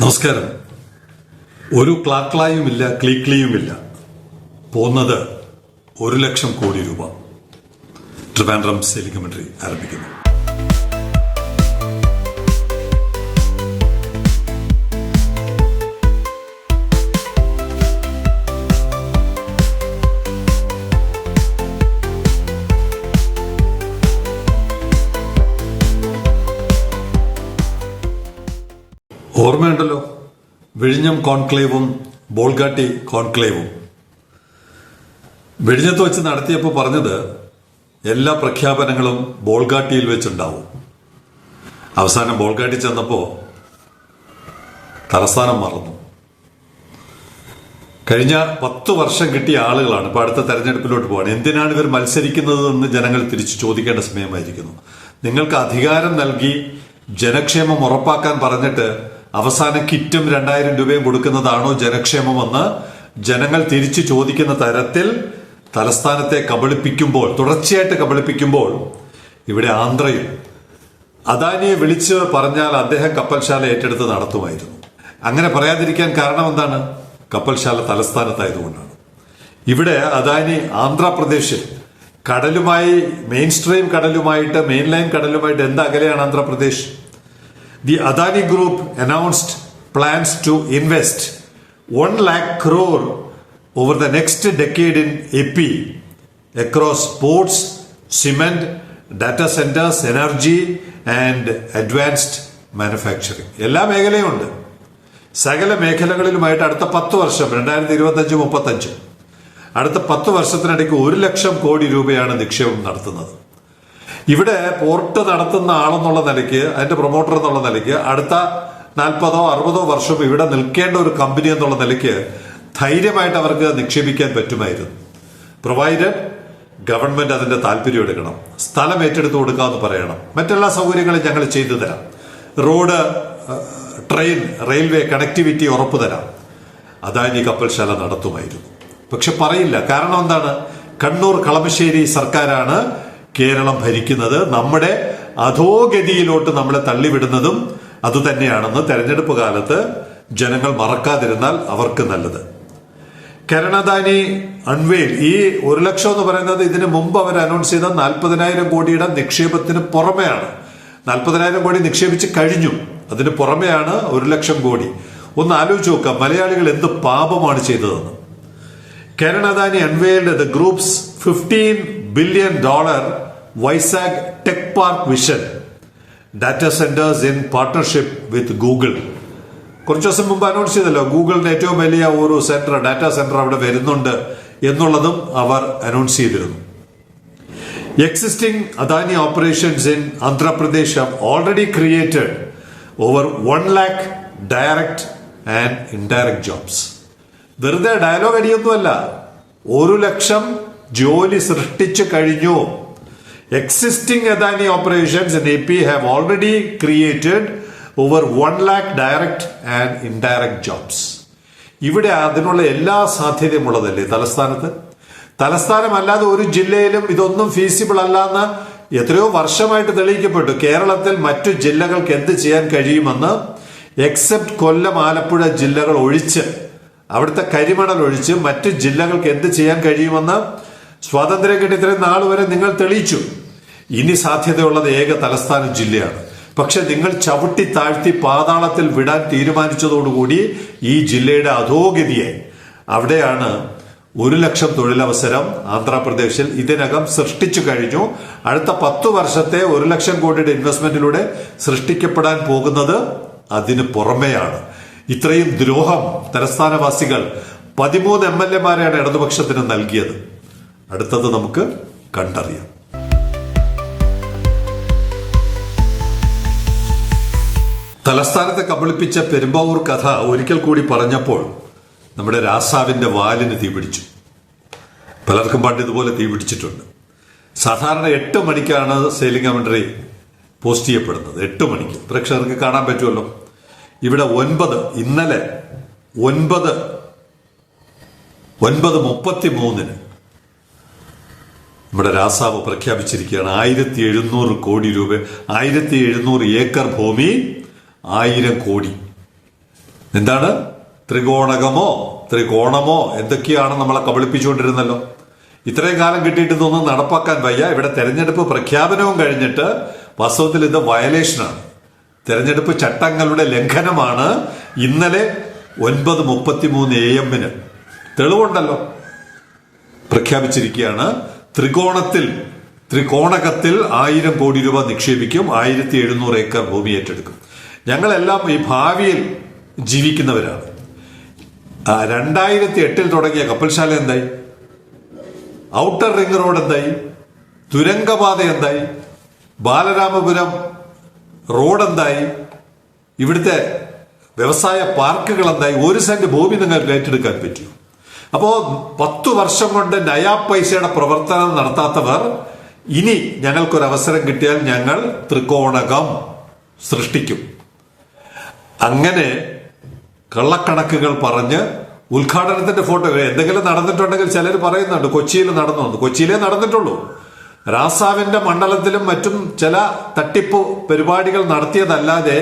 നമസ്കാരം. ഒരു ക്ലാക്ലായുമില്ല ക്ലീക്ലിയുമില്ല. പോന്നത് ഒരു ലക്ഷം കോടി രൂപ. ട്രിവാൻഡ്രം സെലിഗമെന്ററി ആരംഭിക്കുന്നു. വിഴിഞ്ഞം കോൺക്ലേവും ബോൾഗാട്ടി കോൺക്ലേവും. വിഴിഞ്ഞത്ത് വെച്ച് നടത്തിയപ്പോൾ പറഞ്ഞത് എല്ലാ പ്രഖ്യാപനങ്ങളും ബോൾഗാട്ടിയിൽ വെച്ചുണ്ടാവും. അവസാനം ബോൾഗാട്ടി ചെന്നപ്പോൾ തലസ്ഥാനം മറന്നു. കഴിഞ്ഞ പത്ത് വർഷം കിട്ടിയ ആളുകളാണ് ഇപ്പൊ അടുത്ത തെരഞ്ഞെടുപ്പിലോട്ട് പോകാൻ എന്തിനാണ് ഇവർ മത്സരിക്കുന്നത് എന്ന് ജനങ്ങൾ തിരിച്ചു ചോദിക്കേണ്ട സമയമായിരിക്കുന്നു. നിങ്ങൾക്ക് അധികാരം നൽകി ജനക്ഷേമം ഉറപ്പാക്കാൻ പറഞ്ഞിട്ട് അവസാന കിറ്റും രണ്ടായിരം രൂപയും കൊടുക്കുന്നതാണോ ജനക്ഷേമമെന്ന് ജനങ്ങൾ തിരിച്ചു ചോദിക്കുന്ന തരത്തിൽ തലസ്ഥാനത്തെ കബളിപ്പിക്കുമ്പോൾ തുടർച്ചയായിട്ട് കബളിപ്പിക്കുമ്പോൾ ഇവിടെ ആന്ധ്രയും അദാനിയെ വിളിച്ച് പറഞ്ഞാൽ അദ്ദേഹം കപ്പൽശാല ഏറ്റെടുത്ത് നടത്തുമായിരുന്നു. അങ്ങനെ പറയാതിരിക്കാൻ കാരണം എന്താണ്? കപ്പൽശാല തലസ്ഥാനത്തായതുകൊണ്ടാണ്. ഇവിടെ അദാനി ആന്ധ്രാപ്രദേശിൽ കടലുമായി മെയിൻ സ്ട്രീം കടലുമായിട്ട് മെയിൻ ലൈൻ കടലുമായിട്ട് എന്ത് അകലെയാണ് Andhra Pradesh? The Adani group announced plans to invest one lakh crore over the next decade in AP across ports cement data centres energy and advanced manufacturing എല്ലാ മേഖലയും ഉണ്ട്. സകല മേഖലകളിലുമായിട്ട് അടുത്ത പത്ത് വർഷം രണ്ടായിരത്തി ഇരുപത്തഞ്ച് മുപ്പത്തഞ്ച്. അടുത്ത പത്ത് വർഷത്തിനിടയ്ക്ക് ഒരു ലക്ഷം കോടി രൂപയാണ് നിക്ഷേപം നടത്തുന്നത്. ഇവിടെ പോർട്ട് നടത്തുന്ന ആളെന്നുള്ള നിലയ്ക്ക് അതിന്റെ പ്രൊമോട്ടർ എന്നുള്ള നിലയ്ക്ക് അടുത്ത നാൽപ്പതോ അറുപതോ വർഷം ഇവിടെ നിൽക്കേണ്ട ഒരു കമ്പനി എന്നുള്ള നിലയ്ക്ക് ധൈര്യമായിട്ട് അവർക്ക് നിക്ഷേപിക്കാൻ പറ്റുമായിരുന്നു. പ്രൊവൈഡഡ് ഗവൺമെന്റ് അതിന്റെ താല്പര്യം എടുക്കണം. സ്ഥലം ഏറ്റെടുത്ത് കൊടുക്കാമെന്ന് പറയണം. മറ്റെല്ലാ സൗകര്യങ്ങളും ഞങ്ങൾ ചെയ്തു തരാം. റോഡ് ട്രെയിൻ റെയിൽവേ കണക്ടിവിറ്റി ഉറപ്പു തരാം. അദാനി കപ്പൽശാല നടത്തുമായിരുന്നു. പക്ഷെ പറയില്ല. കാരണം എന്താണ്? കണ്ണൂർ കളമശ്ശേരി സർക്കാരാണ് കേരളം ഭരിക്കുന്നത് നമ്മുടെ അധോഗതിയിലോട്ട് നമ്മളെ തള്ളിവിടുന്നതും അതുതന്നെയാണെന്ന് തെരഞ്ഞെടുപ്പ് കാലത്ത് ജനങ്ങൾ മറക്കാതിരുന്നാൽ അവർക്ക് നല്ലത്. കരണദാനി അൺവെയിൽ ഈ ഒരു ലക്ഷം എന്ന് പറയുന്നത് ഇതിനു മുമ്പ് അവർ അനൗൺസ് ചെയ്ത നാൽപ്പതിനായിരം കോടിയുടെ നിക്ഷേപത്തിന് പുറമെയാണ്. നാൽപ്പതിനായിരം കോടി നിക്ഷേപിച്ച് കഴിഞ്ഞു. അതിന് പുറമെയാണ് ഒരു ലക്ഷം കോടി. ഒന്ന് ആലോചിച്ച് നോക്കാം മലയാളികൾ എന്ത് പാപമാണ് ചെയ്തതെന്ന്. കരുണാദാനി unveiled the groups fifteen billion dollar Vizag tech park vision data centres in partnership with Google കുറച്ച് ദിവസം മുമ്പ് അനൗൺസ് ചെയ്തല്ലോ ഗൂഗിളിന്റെ ഏറ്റവും വലിയ ഒരു സെന്റർ ഡാറ്റാ സെന്റർ അവിടെ വരുന്നുണ്ട് എന്നുള്ളതും അവർ അനൗൺസ് ചെയ്തിരുന്നു. Existing Adani operations in Andhra Pradesh have already created over one lakh direct and indirect jobs വെറുതെ ഡയലോഗ് അടിയൊന്നുമല്ല. ഒരു ലക്ഷം ജോലി സൃഷ്ടിച്ചു കഴിഞ്ഞു. Existing Adani operations in P have already created over one lakh direct and indirect jobs ഇവിടെ അതിനുള്ള എല്ലാ സാധ്യതയും ഉള്ളതല്ലേ തലസ്ഥാനത്ത്? തലസ്ഥാനമല്ലാതെ ഒരു ജില്ലയിലും ഇതൊന്നും ഫീസിബിൾ അല്ല എന്ന് എത്രയോ വർഷമായിട്ട് തെളിയിക്കപ്പെട്ടു. കേരളത്തിൽ മറ്റു ജില്ലകൾക്ക് എന്ത് ചെയ്യാൻ കഴിയുമെന്ന്? എക്സെപ്റ്റ് കൊല്ലം ആലപ്പുഴ ജില്ലകൾ ഒഴിച്ച് അവിടുത്തെ കരിമണൽ ഒഴിച്ച് മറ്റു ജില്ലകൾക്ക് എന്ത് ചെയ്യാൻ കഴിയുമെന്ന് സ്വാതന്ത്ര്യം കിട്ടി ഇത്രയും നാൾ വരെ നിങ്ങൾ തെളിയിച്ചു. ഇനി സാധ്യതയുള്ളത് ഏക തലസ്ഥാന ജില്ലയാണ്. പക്ഷെ നിങ്ങൾ ചവിട്ടി താഴ്ത്തി പാതാളത്തിൽ വിടാൻ തീരുമാനിച്ചതോടുകൂടി ഈ ജില്ലയുടെ അധോഗതിയായി അവിടെയാണ് ഒരു ലക്ഷം തൊഴിലവസരം ആന്ധ്രാപ്രദേശിൽ ഇതിനകം സൃഷ്ടിച്ചു കഴിഞ്ഞു. അടുത്ത പത്തു വർഷത്തെ ഒരു ലക്ഷം കോടിയുടെ ഇൻവെസ്റ്റ്മെന്റിലൂടെ സൃഷ്ടിക്കപ്പെടാൻ പോകുന്നത് അതിന് പുറമെയാണ്. ഇത്രയും ദ്രോഹം തലസ്ഥാനവാസികൾ പതിമൂന്ന് എം എൽ എമാരെയാണ് ഇടതുപക്ഷത്തിന് നൽകിയത്. അടുത്തത് നമുക്ക് കണ്ടറിയാം. തലസ്ഥാനത്തെ കബളിപ്പിച്ച പെരുമ്പാവൂർ കഥ ഒരിക്കൽ കൂടി പറഞ്ഞപ്പോൾ നമ്മുടെ രാസാവിന്റെ വാലിന് തീപിടിച്ചു പലർക്കും പണ്ട് ഇതുപോലെ തീപിടിച്ചിട്ടുണ്ട് സാധാരണ എട്ട് മണിക്കാണ് സെയിലിംഗ് കമന്ററി പോസ്റ്റ് ചെയ്യപ്പെടുന്നത്. എട്ട് മണിക്ക്. പ്രേക്ഷകർക്ക് കാണാൻ പറ്റുമല്ലോ. ഇവിടെ ഒൻപത് ഇന്നലെ ഒൻപത് ഒൻപത് മുപ്പത്തി മൂന്നിന് നമ്മുടെ രാസാവ് പ്രഖ്യാപിച്ചിരിക്കുകയാണ്. ആയിരത്തി എഴുന്നൂറ് കോടി രൂപ ആയിരത്തി എഴുന്നൂറ് ഏക്കർ ഭൂമി ആയിരം കോടി. എന്താണ്? ത്രികോണകമോ ത്രികോണമോ എന്തൊക്കെയാണ് നമ്മളെ കബളിപ്പിച്ചുകൊണ്ടിരുന്നല്ലോ? ഇത്രയും കാലം കിട്ടിയിട്ട് ഇതൊന്നും നടപ്പാക്കാൻ വയ്യ. ഇവിടെ തെരഞ്ഞെടുപ്പ് പ്രഖ്യാപനവും കഴിഞ്ഞിട്ട് വാസ്തവത്തിൽ ഇത് വയലേഷനാണ് തെരഞ്ഞെടുപ്പ് ചട്ടങ്ങളുടെ ലംഘനമാണ് ഇന്നലെ ഒൻപത് മുപ്പത്തി മൂന്ന് എ എമ്മിന് തെളിവുണ്ടല്ലോ. പ്രഖ്യാപിച്ചിരിക്കുകയാണ്. ത്രികോണത്തിൽ ത്രികോണകത്തിൽ ആയിരം കോടി രൂപ നിക്ഷേപിക്കും. ആയിരത്തി എഴുന്നൂറ് ഏക്കർ ഭൂമി ഏറ്റെടുക്കും. ഞങ്ങളെല്ലാം ഈ ഭാവിയിൽ ജീവിക്കുന്നവരാണ്. രണ്ടായിരത്തി എട്ടിൽ തുടങ്ങിയ കപ്പൽശാല എന്തായി? ഔട്ടർ റിംഗ് റോഡ് എന്തായി? തുരങ്കപാത എന്തായി? ബാലരാമപുരം റോഡ് എന്തായി ഇവിടുത്തെ വ്യവസായ പാർക്കുകൾ എന്തായി ഒരു സെന്റ് ഭൂമി നിങ്ങൾക്ക് ഏറ്റെടുക്കാൻ പറ്റൂ. അപ്പോ പത്തു വർഷം കൊണ്ട് നയാ പൈസയുടെ പ്രവർത്തനം നടത്താത്തവർ ഇനി ഞങ്ങൾക്കൊരു അവസരം കിട്ടിയാൽ ഞങ്ങൾ ത്രികോണകം സൃഷ്ടിക്കും. അങ്ങനെ കള്ളക്കണക്കുകൾ പറഞ്ഞ് ഉദ്ഘാടനത്തിന്റെ ഫോട്ടോ എന്തെങ്കിലും നടന്നിട്ടുണ്ടെങ്കിൽ ചിലർ പറയുന്നുണ്ട് കൊച്ചിയിൽ നടന്നു. കൊച്ചിയിലേ നടന്നിട്ടുള്ളൂ. രാസാവിന്റെ മണ്ഡലത്തിലും മറ്റും ചില തട്ടിപ്പ് പരിപാടികൾ നടത്തിയതല്ലാതെ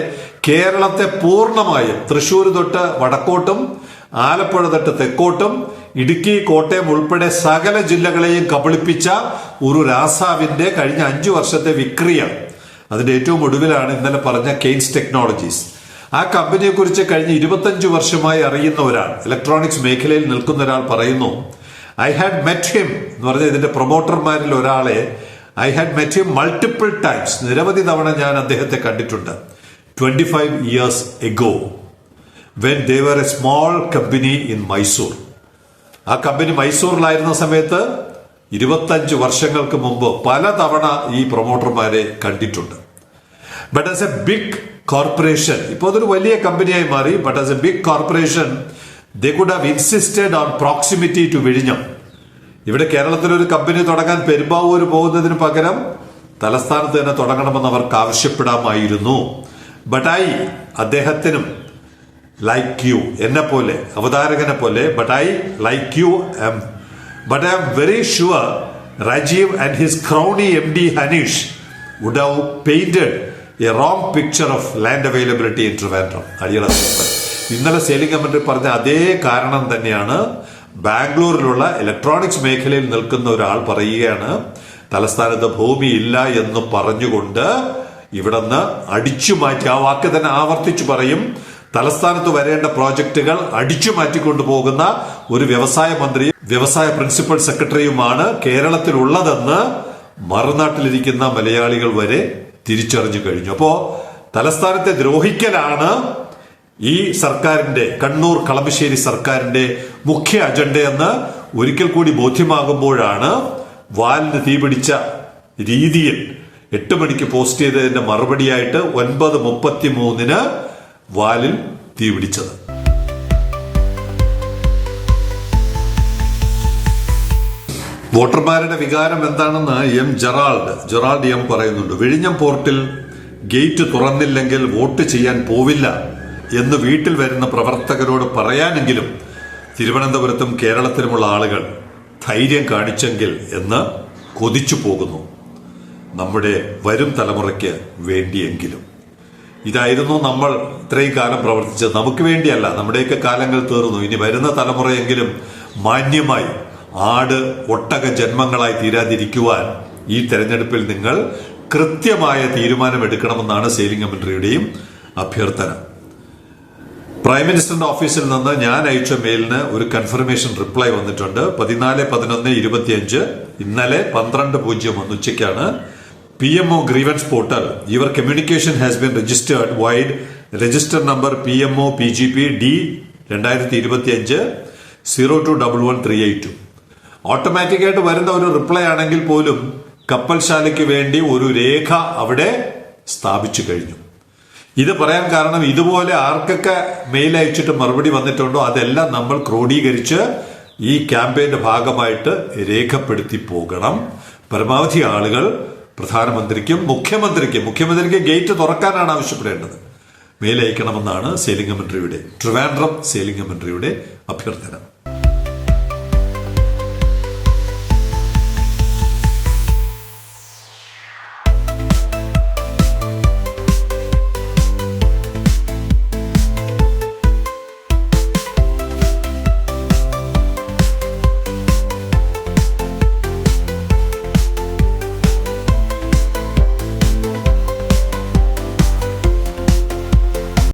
കേരളത്തെ പൂർണമായും തൃശൂർ തൊട്ട് വടക്കോട്ടും ആലപ്പുഴ തൊട്ട് തെക്കോട്ടും ഇടുക്കി കോട്ടയം ഉൾപ്പെടെ സകല ജില്ലകളെയും കബളിപ്പിച്ച ഒരു രാസാവിന്റെ കഴിഞ്ഞ അഞ്ചു വർഷത്തെ വിക്രിയ അതിന്റെ ഏറ്റവും ഒടുവിലാണ് ഇന്നലെ പറഞ്ഞ കെയ്ൻസ് ടെക്നോളജീസ്. ആ കമ്പനിയെക്കുറിച്ച് കഴിഞ്ഞ ഇരുപത്തഞ്ചു വർഷമായി അറിയുന്ന ഒരാൾ ഇലക്ട്രോണിക്സ് മേഖലയിൽ നിൽക്കുന്ന ഒരാൾ പറയുന്നു ഐ ഹാഡ് മെറ്റ് ഹിം എന്ന് പറഞ്ഞ ഇതിന്റെ പ്രൊമോട്ടർമാരിൽ ഒരാളെ I had met him multiple times നിരവധി തവണ ഞാൻ അദ്ദേഹത്തെ കണ്ടിട്ടുണ്ട്. Twenty five years ago when they were a small company in Mysore ആ കമ്പനി മൈസൂറിലായിരുന്ന സമയത്ത് ഇരുപത്തഞ്ച് വർഷങ്ങൾക്ക് മുമ്പ് പലതവണ ഈ പ്രൊമോട്ടർമാരെ കണ്ടിട്ടുണ്ട്. But as a big corporation ഇപ്പോൾ അതൊരു വലിയ കമ്പനിയായി മാറി but as a big corporation they could have insisted on proximity to വിഴിഞ്ഞം ഇവിടെ കേരളത്തിൽ ഒരു കമ്പനി തുടങ്ങാൻ പെരുമ്പാവൂർ പോകുന്നതിന് പകരം തലസ്ഥാനത്ത് തന്നെ തുടങ്ങണമെന്ന് അവർക്ക് ആവശ്യപ്പെടാമായിരുന്നു. ബട്ടായി അദ്ദേഹത്തിനും ലൈക്ക് യു എന്നെ പോലെ അവതാരകനെ പോലെ but I like you um but I'm very sure Rajeev and his crony M D Hanish would have painted a wrong picture of land availability in Trivandrum അടിയള ഇന്നലെ സെയിലിംഗ് കമ്മിറ്റി പറഞ്ഞ അതേ കാരണം തന്നെയാണ് ബാംഗ്ലൂരിലുള്ള electronics മേഖലയിൽ നിൽക്കുന്ന ഒരാൾ പറയുകയാണ് തലസ്ഥാനത്ത് ഭൂമി ഇല്ല എന്ന് പറഞ്ഞുകൊണ്ട് ഇവിടുന്ന് അടിച്ചു മാറ്റി ആ വാക്ക് തന്നെ ആവർത്തിച്ചു പറയും. തലസ്ഥാനത്ത് വരേണ്ട പ്രോജക്റ്റുകൾ അടിച്ചു മാറ്റിക്കൊണ്ടു പോകുന്ന ഒരു വ്യവസായ മന്ത്രിയും വ്യവസായ പ്രിൻസിപ്പൽ സെക്രട്ടറിയുമാണ് കേരളത്തിലുള്ളതെന്ന് മറുനാട്ടിലിരിക്കുന്ന മലയാളികൾ വരെ തിരിച്ചറിഞ്ഞു കഴിഞ്ഞു. അപ്പോ തലസ്ഥാനത്തെ ദ്രോഹിക്കലാണ് ഈ സർക്കാരിന്റെ കണ്ണൂർ കളമശ്ശേരി സർക്കാരിന്റെ മുഖ്യ അജണ്ടയെന്ന് ഒരിക്കൽ കൂടി ബോധ്യമാകുമ്പോഴാണ് വാലിന് തീപിടിച്ച രീതിയിൽ എട്ട് മണിക്ക് പോസ്റ്റ് ചെയ്തതിന്റെ മറുപടിയായിട്ട് ഒൻപത് മുപ്പത്തി മൂന്നിന് വാലിൽ തീപിടിച്ചത്. വോട്ടർമാരുടെ വികാരം എന്താണെന്ന് എം ജെറാൾഡ് ജെറാൾഡ് എം പറയുന്നുണ്ട്. വിഴിഞ്ഞം പോർട്ടിൽ ഗേറ്റ് തുറന്നില്ലെങ്കിൽ വോട്ട് ചെയ്യാൻ പോവില്ല. എന്ന് വീട്ടിൽ വരുന്ന പ്രവർത്തകരോട് പറയാനെങ്കിലും തിരുവനന്തപുരത്തും കേരളത്തിലുമുള്ള ആളുകൾ ധൈര്യം കാണിച്ചെങ്കിൽ എന്ന് കൊതിച്ചു പോകുന്നു. നമ്മുടെ വരും തലമുറയ്ക്ക് വേണ്ടിയെങ്കിലും. ഇതായിരുന്നു നമ്മൾ ഇത്രയും കാലം പ്രവർത്തിച്ചത്. നമുക്ക് വേണ്ടിയല്ല നമ്മുടെയൊക്കെ കാലങ്ങൾ തീർന്നു. ഇനി വരുന്ന തലമുറയെങ്കിലും മാന്യമായി ആട് ഒട്ടക ജന്മങ്ങളായി തീരാതിരിക്കുവാൻ ഈ തെരഞ്ഞെടുപ്പിൽ നിങ്ങൾ കൃത്യമായ തീരുമാനമെടുക്കണമെന്നാണ് സെയിലിംഗ് കമന്ററിയുടെയും അഭ്യർത്ഥന. പ്രൈം മിനിസ്റ്ററിന്റെ ഓഫീസിൽ നിന്ന് ഞാൻ അയച്ച മെയിലിന് ഒരു കൺഫർമേഷൻ റിപ്ലൈ വന്നിട്ടുണ്ട്. പതിനാല് പതിനൊന്ന് ഇരുപത്തിയഞ്ച് ഇന്നലെ പന്ത്രണ്ട് പൂജ്യം ഒന്ന് ഉച്ചയ്ക്കാണ്. P M O grievance portal your communication has been registered vide register number P M O P G P D രണ്ടായിരത്തി ഇരുപത്തിയഞ്ച് zero two double one three eight two ഓട്ടോമാറ്റിക്കായിട്ട് വരുന്ന ഒരു റിപ്ലൈ ആണെങ്കിൽ പോലും കപ്പൽശാലയ്ക്ക് വേണ്ടി ഒരു രേഖ അവിടെ സ്ഥാപിച്ചു കഴിഞ്ഞു. ഇത് പറയാൻ കാരണം ഇതുപോലെ ആർക്കൊക്കെ മെയിൽ അയച്ചിട്ട് മറുപടി വന്നിട്ടുണ്ടോ അതെല്ലാം നമ്മൾ ക്രോഡീകരിച്ച് ഈ ക്യാമ്പയിന്റെ ഭാഗമായിട്ട് രേഖപ്പെടുത്തി പോകണം. പരമാവധി ആളുകൾ പ്രധാനമന്ത്രിക്കും മുഖ്യമന്ത്രിക്കും മുഖ്യമന്ത്രിക്ക് ഗേറ്റ് തുറക്കാനാണ് ആവശ്യപ്പെടേണ്ടത്. മെയിൽ അയക്കണമെന്നാണ് കമന്ററിയുടെ ട്രിവാൻഡ്രം സെയിലിംഗ് അഭ്യർത്ഥന.